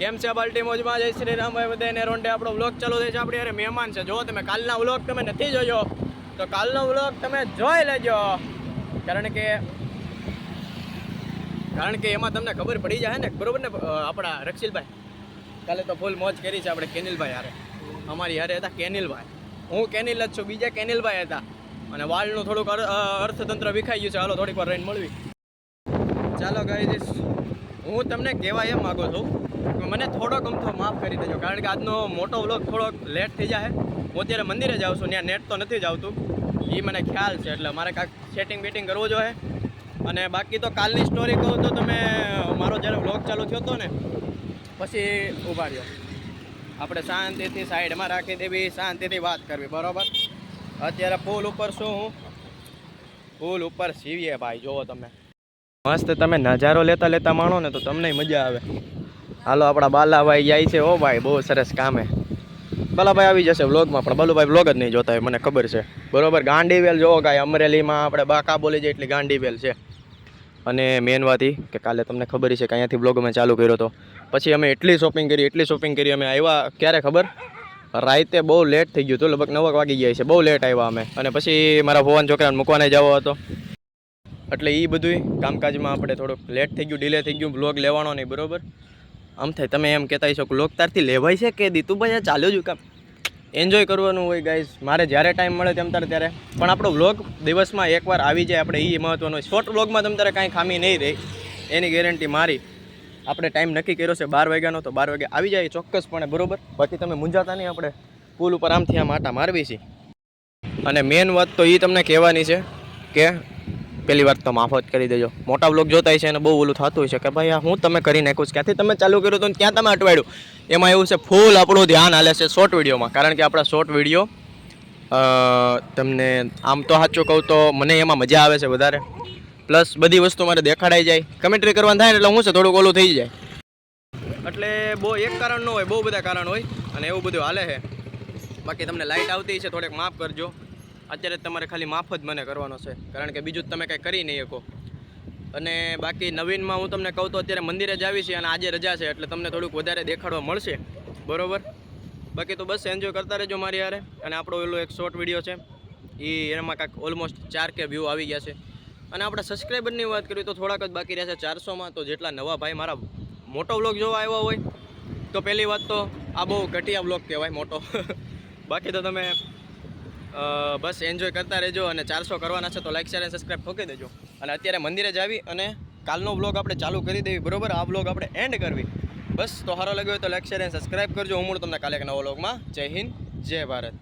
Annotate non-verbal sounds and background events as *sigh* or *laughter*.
કેમ છે બાલ્ટી મોજમાં? જય શ્રી રામભાઈ બધાને રોંડે આપણો વ્લોગ ચાલુ થાય છે. આપણે યારે મહેમાન છે. જો તમે કાલના વ્લોગ તમે નથી જોયો, તો કાલનો વ્લોગ તમે જોઈ લેજો. કારણ કે કારણ કે એમાં તમને ખબર પડી જાય ને, બરોબર ને આપણા રક્ષિલભાઈ? કાલે તો ફૂલ મોજ કરી છે આપણે કેનિલભાઈ હારે. અમારી યારે હતા કેનિલભાઈ. હું કેનિલ જ છું, બીજા કેનિલભાઈ હતા. અને વાળનું થોડુંક અર્થતંત્ર વિખાઈ ગયું છે. હાલો, થોડીક વાર રહીને મળવી. ચાલો ગાઈઝ હું તમને કહેવા એમ માગું છું મને થોડોક અમથો માફ કરી દેજો, કારણ કે આજનો મોટો વ્લોગ થોડોક લેટ થઈ જાય હું અત્યારે મંદિરે જાઉં છું, ત્યાં નેટ તો નથી જ આવતું એ મને ખ્યાલ છે, એટલે મારે કાંઈક સેટિંગ બેટિંગ કરવું જોઈએ. અને બાકી તો કાલની સ્ટોરી કહું તો તમે, મારો જ્યારે વ્લોગ ચાલુ થયો હતો ને, પછી ઊભા રહ્યો. આપણે શાંતિથી સાઈડમાં રાખી દેવી, શાંતિથી વાત કરવી, બરાબર? અત્યારે પુલ ઉપર શું હું? પુલ ઉપર સીવીએ ભાઈ, જુઓ તમે. મસ્ત તમે નજારો લેતા લેતા માણો ને તો તમને મજા આવે. હાલો, આપણા બાલાભાઈ જાય છે. ઓ ભાઈ, બહુ સરસ કામે બાલાભાઈ આવી જશે વ્લોગમાં પણ. બાલુભાઈ વ્લોગ જ નહીં જોતા હોય, મને ખબર છે. બરોબર, ગાંડીવેલ જોવો કાંઈ, અમરેલીમાં આપણે બાકા બોલી જાય એટલી ગાંડીવેલ છે. અને મેન વાત કે કાલે તમને ખબર છે કે અહીંયાથી વ્લોગ અમે ચાલુ કર્યો હતો પછી અમે એટલી શોપિંગ કરી, એટલી શોપિંગ કરી, અમે આવ્યા. ક્યારે ખબર? રાતે બહુ લેટ થઈ ગયું હતું, લગભગ નવક વાગી ગયા છે. બહુ લેટ આવ્યા અમે. અને પછી મારા ભવન છોકરાને મૂકવાને જવો હતો. એટલે એ બધું કામકાજમાં આપણે થોડુંક લેટ થઈ ગયું ડિલે થઈ ગયું બ્લોગ લેવાનો નહીં, બરોબર? આમ થાય, તમે એમ કહેતા હશો કે લોકતારથી તારથી લેવાય છે કે દીતુભાઈ આ ચાલ્યો જ કામ. એન્જોય કરવાનું હોય ગાઈઝ મારે જ્યારે ટાઈમ મળે તેમ તારે ત્યારે. પણ આપણો વ્લોગ દિવસમાં એકવાર આવી જાય આપણે એ મહત્વનું. શોર્ટ વ્લોગમાં તમ કાંઈ ખામી નહીં રહી. એની ગેરંટી મારી. આપણે ટાઈમ નક્કી કર્યો છે બાર વાગ્યાનો, તો બાર વાગે આવી જાય ચોક્કસપણે, બરાબર? બાકી તમે મૂંઝાતા નહીં આપણે. પુલ ઉપર આમથી આમ આટા મારવી છીએ અને મેન વાત તો એ તમને કહેવાની છે કે પહેલી વાત તો માફ જ કરી દેજો. મોટા બ્લોગ જોતા છે અને બહુ ઓલું થતું હોય છે કે ભાઈ આ હું તમે કરી નાખું છું? ક્યાંથી તમે ચાલુ કર્યું હતું ત્યાં તમે અટવાડ્યું? એમાં એવું છે ફૂલ આપણું ધ્યાન હાલે છે શોર્ટ વિડીયોમાં કારણ કે આપણા શોર્ટ વીડિયો તમને આમ તો સાચું કહું તો મને એમાં મજા આવે છે વધારે. પ્લસ બધી વસ્તુ મારે દેખાડાઈ જાય. કમેન્ટ્રી કરવાનું થાય એટલે હું છે થોડુંક ઓલું થઈ જાય. એટલે બહુ એક કારણ ન હોય, બહુ બધા કારણ હોય અને એવું બધું હાલે છે. બાકી તમને લાઇટ આવતી છે થોડેક માફ કરજો. અત્યારે તમારે ખાલી માફ જ મને કરવાનો છે, કારણ કે બીજું તમે કંઈ કરી નહીં શકો. અને બાકી નવીનમાં હું તમને કહું તો અત્યારે મંદિરે જ આવી છે અને આજે રજા છે, એટલે તમને થોડુંક વધારે દેખાડવા મળશે. બરાબર? બાકી તો બસ એન્જોય કરતા રહેજો મારી યારે અને આપણો એલો એક શોર્ટ વીડિયો છે એ એમાં કાંઈક ઓલમોસ્ટ ચાર કે વ્યૂ આવી ગયા છે. અને આપણે સબસ્ક્રાઈબરની વાત કરીએ તો થોડાક જ બાકી રહ્યા છે, ચારસોમાં. તો જેટલા નવા ભાઈ મારા મોટો વ્લોગ જોવા આવ્યા હોય, તો પહેલી વાત તો આ બહુ ઘટિયા વ્લોગ કહેવાય મોટો. *laughs* બાકી તો તમે બસ એન્જોય કરતા રહેજો અને ચારસો કરવાના છે તો લાઈક શેર અને સબસ્ક્રાઈબ ઠોકી દેજો. અને અત્યારે મંદિરે જ આવી અને કાલનો બ્લોગ આપણે ચાલુ કરી દેવી, બરોબર? આ બ્લોગ આપણે એન્ડ કરવી. બસ, તો સારો લાગ્યો હોય તો લાઈક શેર અને સબસ્ક્રાઈબ કરજો. હું તમને કાલે એક નવો બ્લોગમાં જય હિન્દ, જય ભારત.